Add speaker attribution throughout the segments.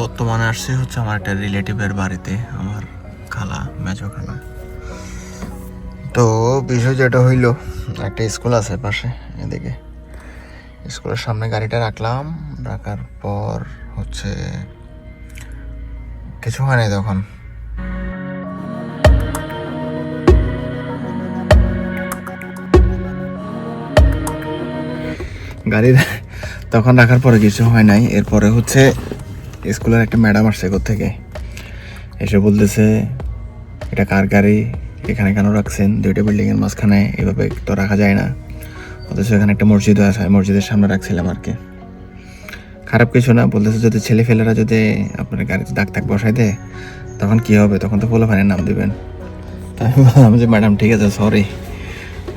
Speaker 1: বর্তমানে আসছি হচ্ছে আমার একটা রিলেটিভের বাড়িতে, আমার খালা, মেজো খালা। তো বিষয় যেটা হইল, একটা স্কুল আছে পাশে, এদিকে। স্কুলের সামনে গাড়িটা রাখলাম, রাখার পর হচ্ছে কিছু হয় নাই তখন। গাড়ি তখন রাখার পরে কিছু হয় নাই, এরপরে হচ্ছে স্কুলের একটা ম্যাডাম আসছে থেকে। এসে বলতেছে, এটা কার গাড়ি? এখানে কেন রাখছেন? দুইটা বিল্ডিংয়ের মাঝখানে এভাবে তো রাখা যায় না। অথচ এখানে একটা মসজিদও আছে মসজিদের সামনে রাখছিলাম আর কি। খারাপ কিছু না, বলতেছে যদি ছেলে ফেলেরা যদি আপনার গাড়িতে দাগ তাক বসাই দেয়, তখন কি হবে? তখন তো পোলা নাম দিবেন। তাই বললাম যে, ম্যাডাম, ঠিক আছে, সরি,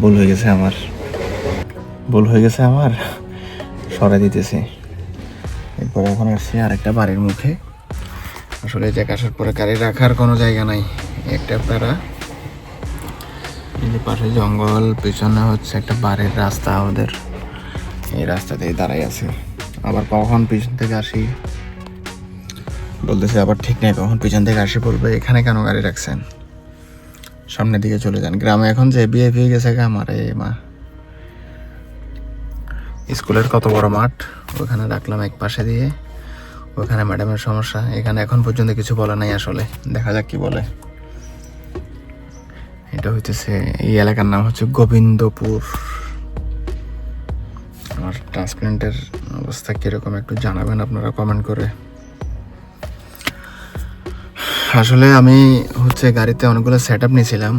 Speaker 1: ভুল হয়ে গেছে আমার। ভুল হয়ে গেছে আমার, সরাই দিতেছি। এরপরে এখন আসছি আরেকটা বাড়ির মুখে। আসলে যে আসার পরে গাড়ি রাখার কোনো জায়গা নাই, একটা প্যারা। এই পাশে জঙ্গল, পিছনে হচ্ছে একটা বাড়ির রাস্তা আমাদের। এই রাস্তাতেই দাঁড়াই আছে। আবার কখন পিছন থেকে আসি? বলতেছে আবার ঠিক নেই, কখন পিছন থেকে আসি বলবে, এখানে কেন গাড়ি রাখছেন? সামনের দিকে চলে যান। গ্রামে এখন যে বিয়ে হয়ে গেছে আমার এই মা। স্কুলের কত বড় মাঠ? ওখানে রাখলাম এক পাশে দিয়ে। ওখানে ম্যাডামের সমস্যা। এখানে এখন পর্যন্ত কিছু বলে নাই আসলে। দেখা যাক কি বলে। এটা হইতেছে, এই এলাকার নাম হচ্ছে গোবিন্দপুর। আমার ট্রান্সপ্লান্টের অবস্থা কীরকম একটু জানাবেন আপনারা কমেন্ট করে। আসলে আমি হচ্ছে গাড়িতে অনেকগুলো সেট আপ নিয়েছিলাম।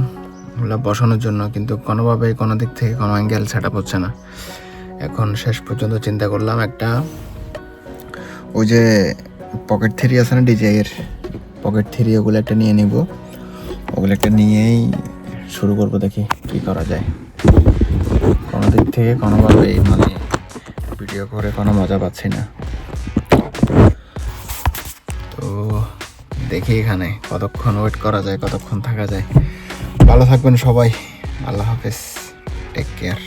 Speaker 1: ওগুলো বসানোর জন্য, কিন্তু কোনোভাবে কোনো দিক থেকে কোনো অ্যাঙ্গেল সেট আপ হচ্ছে না। এখন শেষ পর্যন্ত চিন্তা করলাম একটা ওই যে পকেট থ্রি আছে না ডিজাইয়ের পকেট থ্রি ওগুলো একটা নিয়ে নিব। ওগুলো একটা নিয়েই শুরু করব দেখি কি করা যায়। কোনো দিক থেকে কোনোভাবেই মানে ভিডিও করে কোনো মজা পাচ্ছি না। তো দেখি এখানে কতক্ষণ ওয়েট করা যায়, কতক্ষণ থাকা যায়। ভালো থাকবেন সবাই। আল্লাহ হাফেজ। Take care